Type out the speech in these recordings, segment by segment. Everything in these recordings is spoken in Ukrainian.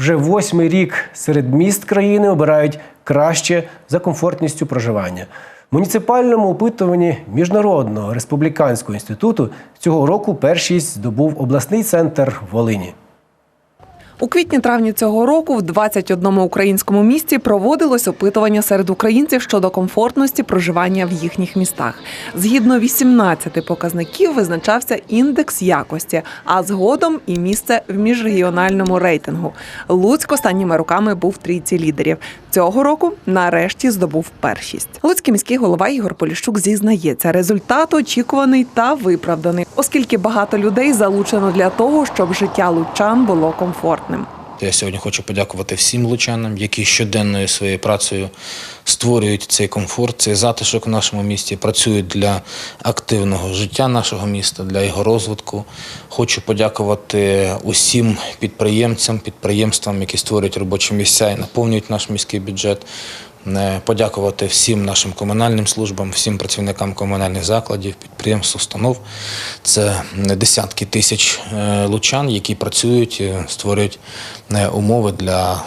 Вже восьмий рік серед міст країни обирають краще за комфортністю проживання. В муніципальному опитуванні Міжнародного республіканського інституту цього року першість здобув обласний центр Волині. У квітні-травні цього року в 21 українському місті проводилось опитування серед українців щодо комфортності проживання в їхніх містах. Згідно 18 показників визначався індекс якості, а згодом і місце в міжрегіональному рейтингу. Луцьк останніми роками був трійці лідерів. Цього року нарешті здобув першість. Луцький міський голова Ігор Поліщук зізнається, результат очікуваний та виправданий, оскільки багато людей залучено для того, щоб життя лучан було комфортним. Я сьогодні хочу подякувати всім лучанам, які щоденною своєю працею створюють цей комфорт, цей затишок в нашому місті, працюють для активного життя нашого міста, для його розвитку. Хочу подякувати усім підприємцям, підприємствам, які створюють робочі місця і наповнюють наш міський бюджет. Подякувати всім нашим комунальним службам, всім працівникам комунальних закладів, підприємств, установ. Це десятки тисяч е, лучан, які працюють, створюють е, умови для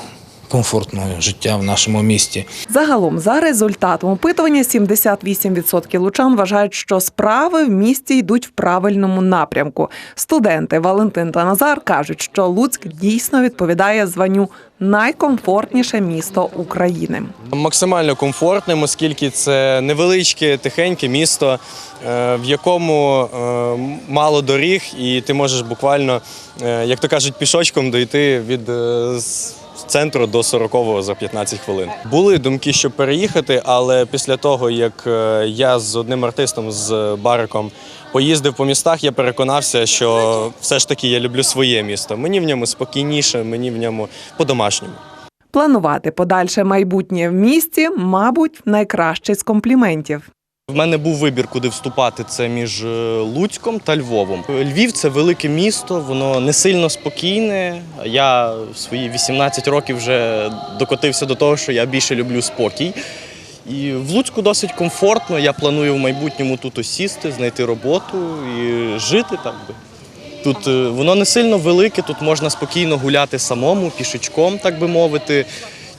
комфортного життя в нашому місті. Загалом, за результатом опитування, 78% лучан вважають, що справи в місті йдуть в правильному напрямку. Студенти Валентин та Назар кажуть, що Луцьк дійсно відповідає званню найкомфортніше місто України. Максимально комфортним, оскільки це невеличке, тихеньке місто, е, в якому е, мало доріг, і ти можеш буквально, е, як то кажуть, пішочком дойти від з центру до 40-го за 15 хвилин. Були думки, щоб переїхати, але після того, як е, я з одним артистом з Бариком поїздив по містах, я переконався, що все ж таки я люблю своє місто. Мені в ньому спокійніше, мені в ньому по-домашньому. Планувати подальше майбутнє в місті, мабуть, найкращий з компліментів. В мене був вибір, куди вступати. Це між е, Луцьком та Львовом. Львів це велике місто, воно не сильно спокійне. Я в свої 18 років вже докотився до того, що я більше люблю спокій. І в Луцьку досить комфортно. Я планую в майбутньому тут осісти, знайти роботу і жити так би. Тут е, воно не сильно велике, тут можна спокійно гуляти самому, пішечком, так би мовити.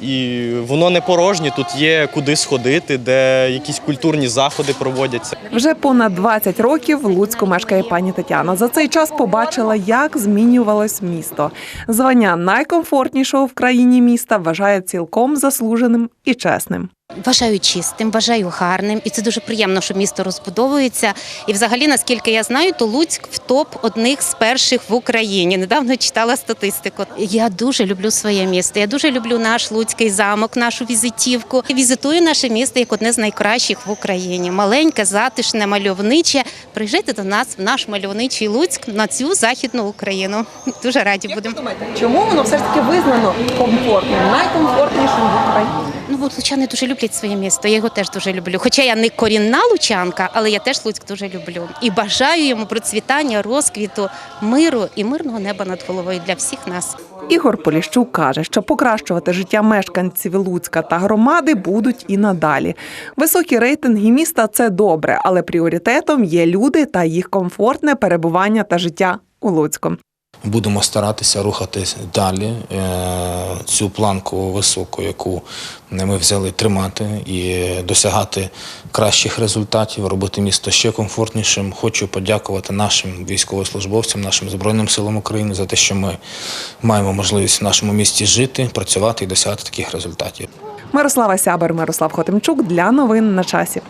І воно не порожнє, тут є куди сходити, де якісь культурні заходи проводяться. Вже понад 20 років в Луцьку мешкає пані Тетяна. За цей час побачила, як змінювалось місто. Звання найкомфортнішого в країні міста вважає цілком заслуженим і чесним. Вважаю чистим, вважаю гарним, і це дуже приємно, що місто розбудовується. І, взагалі, наскільки я знаю, то Луцьк в топ одних з перших в Україні. Недавно читала статистику. Я дуже люблю своє місто. Я дуже люблю наш Луцький замок, нашу візитівку. Візитую наше місто як одне з найкращих в Україні. Маленьке, затишне, мальовниче. Приїжджайте до нас в наш мальовничий Луцьк на цю західну Україну. Дуже раді будемо. Чому воно все ж таки визнано комфортним, найкомфортнішим в Україні? Ну, от лучани дуже люблять своє місто. Я його теж дуже люблю. Хоча я не корінна лучанка, але я теж Луцьк дуже люблю. І бажаю йому процвітання, розквіту, миру і мирного неба над головою для всіх нас. Ігор Поліщук каже, що покращувати життя мешканців Луцька та громади будуть і надалі. Високі рейтинги міста це добре, але пріоритетом є люди та їх комфортне перебування та життя у Луцьку. Будемо старатися рухатись далі. е, Цю планку високу, яку ми взяли тримати і досягати кращих результатів, робити місто ще комфортнішим. Хочу подякувати нашим військовослужбовцям, нашим Збройним силам України за те, що ми маємо можливість в нашому місті жити, працювати і досягати таких результатів. Мирослава Сябер, Мирослав Хотимчук для новин на часі.